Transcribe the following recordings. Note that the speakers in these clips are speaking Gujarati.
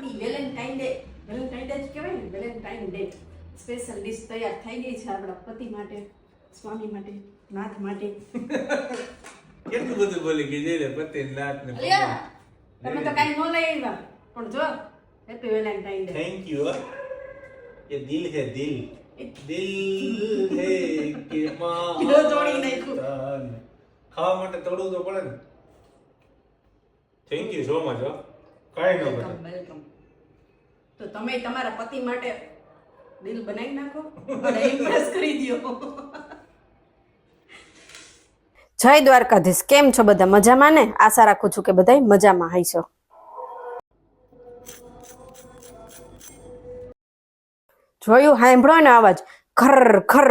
વેલેન્ટાઇન ડે વેલેન્ટાઇન ડે જ કહેવાય ને? વેલેન્ટાઇન ડે સ્પેશિયલ ડિશ તૈયાર થઈ ગઈ છે આપણા પતિ માટે સ્વામી માટે નાથ માટે. કેટલું બધું બોલી ગઈ જઈ લે પતિ નાથ ને તમે તો કાઈ ન લઈ આવ્યા. પણ જો happy valentine day thank you એ દિલ હે દિલ. દિલ હે કે માં તોડી નાખ્યું. ખાવા માટે તોડવું તો પડે ને. થેન્ક યુ સો મચ કાઈ ન વેલકમ તમે તમારા પતિ માટે દિલ બનાવી નાખો અને ઇમ્પ્રેસ કરી દો. જય દ્વારકાધીશ. કેમ છો બધા? મજામાં ને? આશા રાખું છું કે બધા મજામાં હશો. જોયું? સાંભળો ને અવાજ. ખર ખર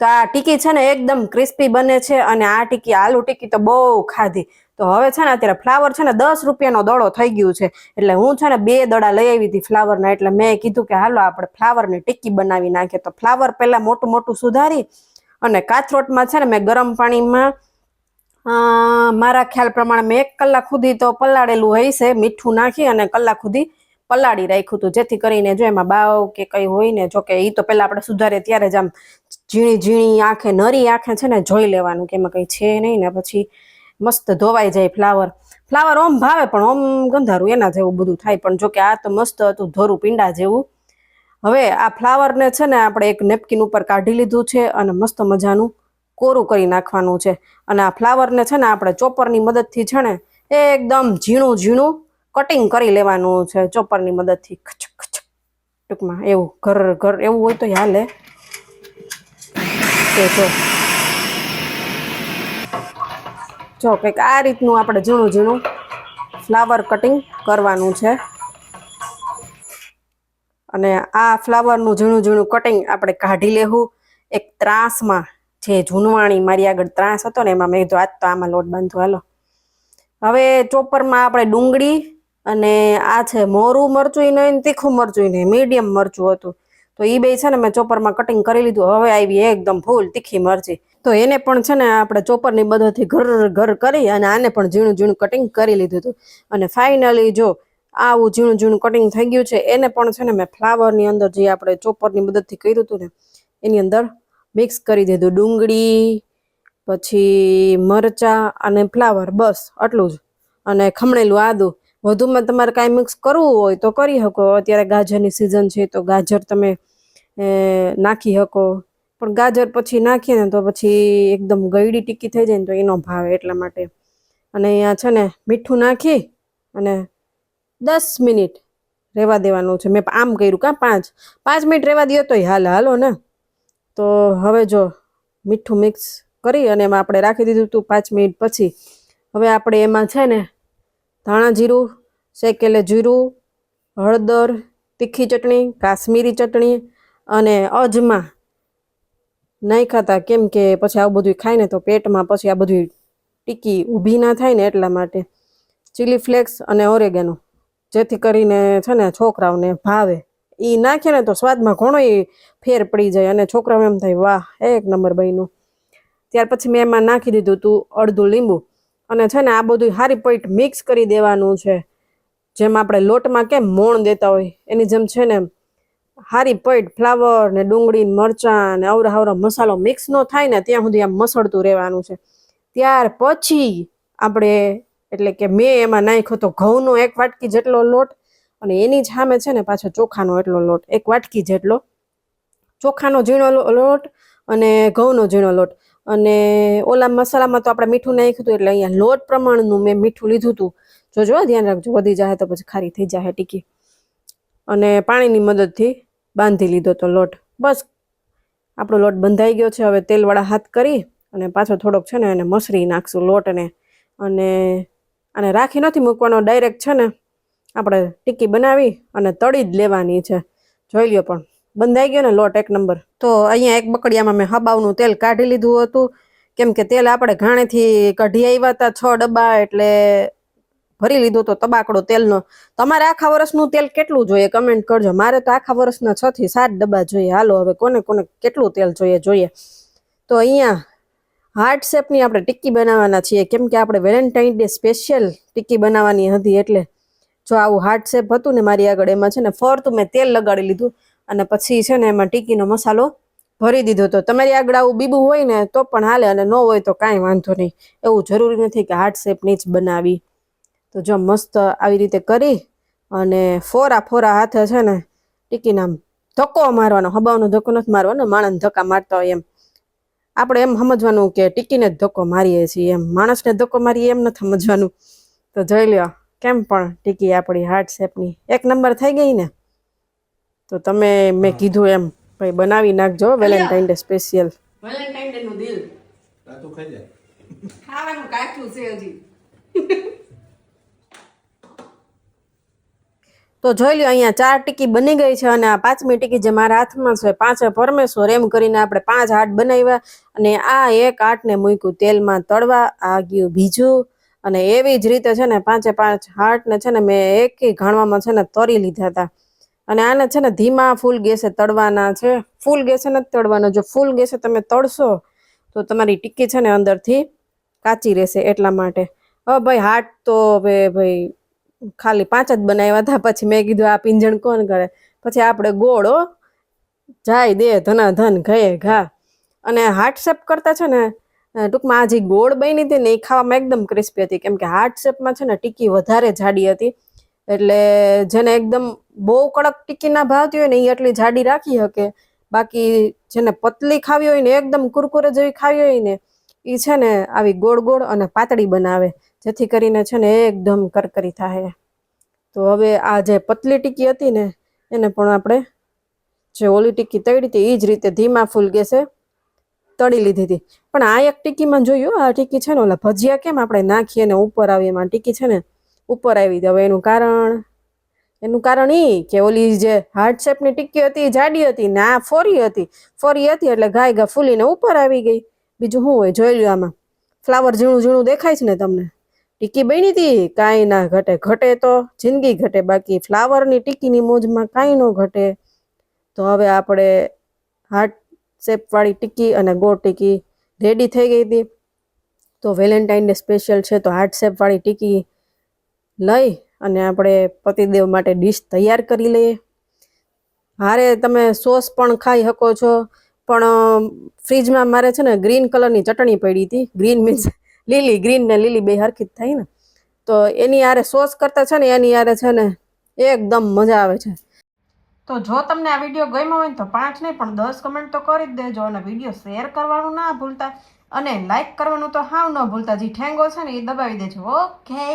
તો આ ટીકી છે ને એકદમ ક્રિસ્પી બને છે અને આ ટીકી આલુ ટીકી તો બહુ ખાધી. તો હવે છે ને અત્યારે ફ્લાવર છે ને દસ રૂપિયાનો દડો થઈ ગયું છે. એટલે હું છે ને બે દડા લઈ આવી હતી ફ્લાવરના એટલે મેં કીધું કે હાલો આપણે ફ્લાવરની ટિક્કી બનાવી નાખીએ. તો ફ્લાવર પહેલાં મોટું મોટું સુધારી અને કાથરોટમાં છે ને મેં ગરમ પાણીમાં મારા ખ્યાલ પ્રમાણે મેં એક કલાક સુધી તો પલાળેલું હોય મીઠું નાખી અને કલાક સુધી પલાળી રાખ્યું હતું. જેથી કરીને જો એમાં બાવ કે કઈ હોય ને, જો કે એ તો પહેલા આપણે સુધારે ત્યારે જ આમ ઝીણી ઝીણી આંખે, નરી આંખે છે ને જોઈ લેવાનું કે એમાં કઈ છે નહીં ને પછી મસ્ત ધોવાઈ જાય ફ્લાવર ફ્લાવર ઓમ ભાવે પણ ઓમ ગંધારું એના જેવું બધું થાય. પણ જોકે આ તો મસ્ત હતું, ધોરું પીંડા જેવું. હવે આ ફ્લાવરને છે ને આપણે એક નેપકિન ઉપર કાઢી લીધું છે અને મસ્ત મજાનું કોરું કરી નાખવાનું છે. અને આ ફ્લાવરને છે ને આપણે ચોપરની મદદથી છે ને એકદમ ઝીણું ઝીણું કટિંગ કરી લેવાનું છે. ચોપરની મદદથી ખચક ખચક ટૂંકમાં એવું ઘર ઘર એવું હોય તો હાલે. કે જો. જો કંઈક આ રીતનું આપણે ઝીણું ઝીણું ફ્લાવર કટિંગ કરવાનું છે. અને આ ફ્લાવરનું ઝીણું ઝીણું કટિંગ આપણે કાઢી લેવું. એક ત્રાસમાં જે જૂનવાણી મારી આગળ ત્રાસ હતો ને એમાં મેં કીધું આજ તો આમાં લોટ બાંધો, હાલો. હવે ચોપરમાં આપણે ડુંગળી અને આ છે મોરું મરચું નહીં તીખું મરચું નહીં મીડિયમ મરચું હતું. તો એ બે છે ને મેં ચોપરમાં કટિંગ કરી લીધું. હવે આવી એકદમ ફૂલ તીખી મરચી. તો એને પણ છે ને આપણે ચોપરની મદદથી ઘર ઘર કરી અને આને પણ ઝીણું ઝીણું કટિંગ કરી લીધું હતું. અને ફાઇનલી જો આવું ઝીણું ઝીણું કટિંગ થઈ ગયું છે, એને પણ છે ને મેં ફ્લાવરની અંદર જે આપણે ચોપરની મદદથી કર્યું હતું ને, એની અંદર મિક્સ કરી દીધું. ડુંગળી, પછી મરચાં અને ફ્લાવર બસ આટલું જ. અને ખમણેલું આદું. વધુમાં તમારે કાંઈ મિક્સ કરવું હોય તો કરી શકો. અત્યારે ગાજરની સિઝન છે તો ગાજર તમે નાખી શકો. પણ ગાજર પછી નાખીએ ને તો પછી એકદમ ગળી ટીકી થઈ જાય ને તો એનો ભાવે એટલા માટે. અને અહીંયા છે ને મીઠું નાખી અને દસ મિનિટ રહેવા દેવાનું છે. મેં આમ કર્યું કાં પાંચ? પાંચ મિનિટ રહેવા દો તોય હાલ, હાલો ને. તો હવે જો મીઠું મિક્સ કરી અને એમાં આપણે રાખી દીધું હતું પાંચ મિનિટ પછી. હવે આપણે એમાં છે ને ધાણા જીરું, શેકેલે જીરું, હળદર, તીખી ચટણી, કાશ્મીરી ચટણી અને અજમા નહીં ખાતા કેમ કે પછી આવું બધું ખાય ને તો પેટમાં પછી આ બધું ટીકી ઊભી ના થાય ને એટલા માટે. ચીલી ફ્લેક્સ અને ઓરેગેનો જેથી કરીને છે ને છોકરાઓને ભાવે. એ નાખે ને તો સ્વાદમાં ઘણો ફેર પડી જાય અને છોકરાઓ એમ થાય, વાહ, એક નંબર બન્યું. ત્યાર પછી મેં એમાં નાખી દીધું હતું અડધું લીંબુ અને છે ને આ બધું હારી પોઈન્ટ મિક્સ કરી દેવાનું છે. જેમ આપણે લોટમાં કેમ મોણ દેતા હોય, એની જેમ છે ને હારી પૈટ ફ્લાવર ને ડુંગળી મરચાં ને અવરા અવરા મસાલો મિક્સ ન થાય ને ત્યાં સુધી આમ મસળતું રહેવાનું છે. ત્યાર પછી આપણે એટલે કે મેં એમાં નાખ્યો તો ઘઉંનો એક વાટકી જેટલો લોટ અને એની જ સામે છે ને પાછો ચોખાનો એટલો લોટ, એક વાટકી જેટલો. ચોખાનો ઝીણો લોટ અને ઘઉંનો ઝીણો લોટ. અને ઓલા મસાલામાં તો આપણે મીઠું નાખ્યું હતું એટલે અહીંયા લોટ પ્રમાણનું મેં મીઠું લીધું હતું. જોજો, ધ્યાન રાખજો, વધી જાય તો પછી ખારી થઈ જાય ટીકી. અને પાણીની મદદથી બાંધી લીધો તો લોટ. બસ, આપણો લોટ બંધાઈ ગયો છે. હવે તેલવાળા હાથ કરી અને પાછો થોડોક છે ને એને મસરી નાખશું લોટને. અને આને રાખી નથી મૂકવાનો ડાયરેક્ટ છે ને આપણે ટીકી બનાવી અને તળી જ લેવાની છે. જોઈ લ્યો પણ, બંધાઈ ગયો ને લોટ એક નંબર. તો અહીંયા એક બકડિયામાં મેં હબાવનું તેલ કાઢી લીધું હતું. કેમ કે તેલ આપણે ઘાણેથી કઢી આવ્યા હતા, છ ડબ્બા એટલે ભરી લીધો તો તબાકડો તેલનો. તમારે આખા વર્ષનું તેલ કેટલું જોઈએ? કમેન્ટ કરજો. મારે તો આખા વર્ષના છ થી સાત ડબ્બા જોઈએ. હાલો, હવે કોને કોને કેટલું તેલ જોઈએ જોઈએ. તો અહીંયા હાર્ટ શેપની આપણે ટિક્કી બનાવવાના છીએ. કેમ કે આપણે વેલેન્ટાઇન ડે સ્પેશિયલ ટિક્કી બનાવવાની હતી એટલે જો આવું હાર્ટ શેપ હતું ને મારી આગળ, એમાં છે ને ફરતું મેં તેલ લગાડી લીધું અને પછી છે ને એમાં ટિક્કીનો મસાલો ભરી દીધો તો તમારી આગળ આવું બીબું હોય ને તો પણ હાલે અને ન હોય તો કાંઈ વાંધો નહીં. એવું જરૂરી નથી કે હાર્ટ શેપની જ બનાવી. તો જો મસ્ત આવી રીતે કરી અને ફોરા ફોરા હાથે છે ને ટીકીને આમ ધક્કો મારવાનો હબાવનો ધક્કો નથી મારવાનો માણસ ધક્કા મારતા હોય એમ. આપણે એમ સમજવાનું કે ટીકીને જ ધક્કો મારીએ છીએ એમ. માણસને ધક્કો મારીએ એમ નથી સમજવાનું. તો જોઈ લ્યો કેમ પણ ટીકી આપણી હાર્ટ શેપની એક નંબર થઈ ગઈ ને? તો તમે મેં કીધું એમ ભાઈ બનાવી નાખજો valentine day special valentine day નું દિલ ખાવાનું કાચું છે હજી. તો જોઈ લો અહીંયા ચાર ટીકી બની ગઈ છે અને આ પાંચમી ટીકી જે મારા હાથમાં છે, પાંચે પરમેશ્વર, એમ કરીને આપણે પાંચ હાટ બનાવ્યા અને આ એક હાટને મૂક્યું તેલમાં તળવા આ ગયું બીજું. અને એવી જ રીતે છે ને, પાંચે પાંચ હાટને છે ને, મેં એક ઘાણવામાં છે ને, તરી લીધા હતા. અને આને છે ને, ધીમા ફૂલ ગેસે તળવાના છે. ફૂલ ગેસે નથી તળવાના. જો ફૂલ ગેસે તમે તળશો, તો તમારી ટીકી છે ને, અંદરથી કાચી રહેશે એટલા માટે. હવે ભાઈ હાટ તો હવે, ભાઈ ખાલી પાંચ જ બનાવ્યા હતા. પછી મેં કીધું, આ પિંજણ કોણ કરે? પછી આપણે ગોળ જાય, દે, ધના, ધન ઘયે ઘા. અને હાર્ટ શેપ કરતા છે ને ટૂંકમાં આ જે ગોળ બની હતી ને, એ ખાવામાં એકદમ ક્રિસ્પી હતી. કેમ કે હાર્ટ શેપમાં છે ને, ટીકી વધારે જાડી હતી. એટલે જેને એકદમ બહુ કડક ટીકી ના ભાવતી હોય ને એ એટલી જાડી રાખી શકે. બાકી જેને પતલી ખાવી હોય ને એકદમ કુરકુરે જેવી ખાવી હોય ને એ છે ને, આવી ગોળ ગોળ અને પાતળી બનાવે. જેથી કરીને છે ને એકદમ કરકરી થાય. તો હવે આ જે પતલી ટીકી હતી ને, એને પણ આપણે જે ઓલી ટીકી તળી હતી એ જ રીતે ધીમા ફૂલ ગેસે તળી લીધી હતી. પણ આ એક ટીકીમાં જોયું આ ટીકી છે ને ઓલા ભજીયા કેમ આપણે નાખીએ ને ઉપર આવી એમાં ટીકી છે ને ઉપર આવી હવે એનું કારણ એનું કારણ એ કે ઓલી જે હાર્ટ શેપની ટીકી હતી જાડી હતી, ને આ ફોરી હતી. ફોરી હતી એટલે ગાય ગા ફૂલીને ઉપર આવી ગઈ. બીજું શું હોય, જોઈ લ્યો આમાં. ફ્લાવર ઝીણું ઝીણું દેખાય છે ને તમને? ટીકી બની હતી? કાંઈ ના ઘટે. ઘટે તો જિંદગી ઘટે. બાકી ફ્લાવરની ટીકીની મોજમાં કાંઈ ન ઘટે. તો હવે આપણે હાર્ટ શેપવાળી ટીકી અને ગોળ ટીકી રેડી થઈ ગઈ હતી. તો વેલેન્ટાઇન ડે સ્પેશિયલ છે તો હાર્ટ શેપવાળી ટીકી લઈ અને આપણે પતિદેવ માટે ડીશ તૈયાર કરી લઈએ. હારે તમે સોસ પણ ખાઈ શકો છો. પણ ફ્રીજમાં મારે છે ને ગ્રીન કલરની ચટણી પડી હતી. ગ્રીન મીન્સ લીલી ગ્રીન ને લીલી બે હરખી થઈ ને. તો એની યારે સોસ કરતા છે ને, એની યારે છે ને એકદમ મજા આવે છે. તો જો તમને આ વીડિયો ગમ્યો હોય તો પાંચ નહીં, પણ દસ કમેન્ટ તો કરી જ દેજો અને વીડિયો શેર કરવાનું ના ભૂલતા. અને લાઈક કરવાનું તો હાવ ન ભૂલતા. જે ઠેંગો છે ને, એ દબાવી દેજો. ઓકે